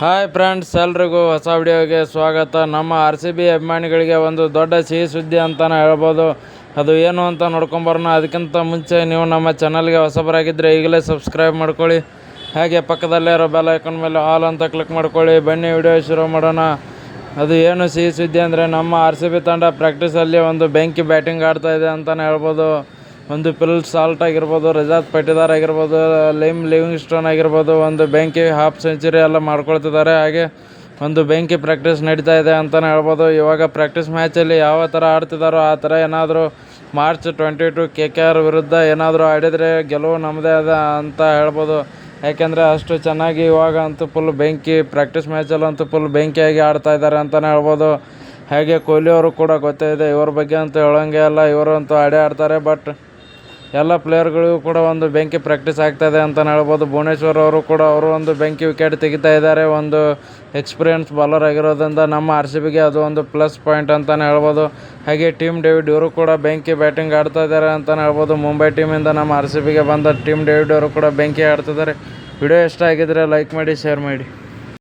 Hi friends ಎಲ್ರಿಗೂ ಹೊಸ ವಿಡಿಯೋಗೆ ಸ್ವಾಗತ. ನಮ್ಮ ಆರ್ ಸಿ ಬಿ ಅಭಿಮಾನಿಗಳಿಗೆ ಒಂದು ದೊಡ್ಡ ಸಿಹಿ ಸುದ್ದಿ ಅಂತಲೇ ಹೇಳ್ಬೋದು. ಅದು ಏನು ಅಂತ ನೋಡ್ಕೊಂಬರೋಣ ಅದಕ್ಕಿಂತ ಮುಂಚೆ ನೀವು ನಮ್ಮ ಚಾನಲ್ಗೆ ಹೊಸಬರಾಗಿದ್ದರೆ ಈಗಲೇ ಸಬ್ಸ್ಕ್ರೈಬ್ ಮಾಡ್ಕೊಳ್ಳಿ. ಹಾಗೆ ಪಕ್ಕದಲ್ಲೇ ಇರೋ ಬೆಲ್ ಐಕನ್ ಮೇಲೆ ಆಲ್ ಅಂತ ಕ್ಲಿಕ್ ಮಾಡ್ಕೊಳ್ಳಿ. ಬನ್ನಿ, ವಿಡಿಯೋ ಶುರು ಮಾಡೋಣ. ಅದು ಏನು ಸಿಹಿ ಸುದ್ದಿ ಅಂದರೆ ನಮ್ಮ ಆರ್ ಸಿ ಬಿ ತಂಡ ಪ್ರಾಕ್ಟೀಸಲ್ಲಿ ಒಂದು ಬೆಂಕಿ ಬ್ಯಾಟಿಂಗ್ ಆಡ್ತಾ ಇದೆ ಅಂತಲೇ ಹೇಳ್ಬೋದು. ಒಂದು ಪಿಲ್ ಸಾಲ್ಟ್ ಆಗಿರ್ಬೋದು ರಜಾತ್ ಪಟ್ಟಿದಾರ್ ಆಗಿರ್ಬೋದು ಲಿಮ್ ಲಿವಿಂಗ್ ಸ್ಟೋನ್ ಆಗಿರ್ಬೋದು, ಒಂದು ಬೆಂಕಿ ಹಾಫ್ ಸೆಂಚುರಿ ಎಲ್ಲ ಮಾಡ್ಕೊಳ್ತಿದ್ದಾರೆ. ಹಾಗೆ ಒಂದು ಬೆಂಕಿ ಪ್ರಾಕ್ಟೀಸ್ ನಡೀತಾ ಇದೆ ಅಂತಲೇ ಹೇಳ್ಬೋದು. ಇವಾಗ ಪ್ರಾಕ್ಟೀಸ್ ಮ್ಯಾಚಲ್ಲಿ ಯಾವ ಥರ ಆಡ್ತಿದ್ದಾರೋ ಆ ಥರ ಏನಾದರೂ March twenty two K K R ವಿರುದ್ಧ ಏನಾದರೂ ಆಡಿದರೆ ಗೆಲುವು ನಮ್ಮದೇ ಅದ ಅಂತ ಹೇಳ್ಬೋದು. ಯಾಕೆಂದರೆ ಅಷ್ಟು ಚೆನ್ನಾಗಿ ಇವಾಗ ಅಂತೂ ಫುಲ್ ಬೆಂಕಿ ಪ್ರಾಕ್ಟೀಸ್ ಮ್ಯಾಚಲ್ಲಂತೂ ಫುಲ್ ಬೆಂಕಿಯಾಗಿ ಆಡ್ತಾ ಇದ್ದಾರೆ ಅಂತಲೇ ಹೇಳ್ಬೋದು. ಹಾಗೆ ಕೊಹ್ಲಿ ಅವರು ಕೂಡ ಗೊತ್ತೇ ಇದೆ. ಇವ್ರ ಬಗ್ಗೆ ಅಂತೂ ಹೇಳೋಂಗೆ ಅಲ್ಲ. ಇವರು ಅಂತೂ ಆಡೇ ಆಡ್ತಾರೆ. ಬಟ್ ಎಲ್ಲ ಪ್ಲೇಯರ್ಗಳಿಗೂ ಕೂಡ ಒಂದು ಬೆಂಕಿ ಪ್ರಾಕ್ಟೀಸ್ ಆಗ್ತಾಯಿದೆ ಅಂತಲೇ ಹೇಳ್ಬೋದು. ಭುವನೇಶ್ವರ್ ಅವರು ಕೂಡ ಅವರು ಒಂದು ಬೆಂಕಿ ವಿಕೆಟ್ ತೆಗಿತಾ ಇದ್ದಾರೆ. ಒಂದು ಎಕ್ಸ್ಪೀರಿಯನ್ಸ್ ಬಾಲರ್ ಆಗಿರೋದ್ರಿಂದ ನಮ್ಮ ಆರ್ ಸಿ ಬಿಗೆ ಅದು ಒಂದು ಪ್ಲಸ್ ಪಾಯಿಂಟ್ ಅಂತಲೇ ಹೇಳ್ಬೋದು. ಹಾಗೆ ಟೀಮ್ ಡೇವಿಡ್ ಇವರು ಕೂಡ ಬೆಂಕಿ ಬ್ಯಾಟಿಂಗ್ ಆಡ್ತಾ ಇದ್ದಾರೆ ಅಂತಲೇ ಹೇಳ್ಬೋದು. ಮುಂಬೈ ಟೀಮಿಂದ ನಮ್ಮ ಆರ್ ಸಿ ಬಿಗೆ ಬಂದ ಟೀಮ್ ಡೇವಿಡ್ ಅವರು ಕೂಡ ಬೆಂಕಿ ಆಡ್ತಿದ್ದಾರೆ. ವಿಡಿಯೋ ಇಷ್ಟ ಆಗಿದ್ರೆ ಲೈಕ್ ಮಾಡಿ, ಶೇರ್ ಮಾಡಿ.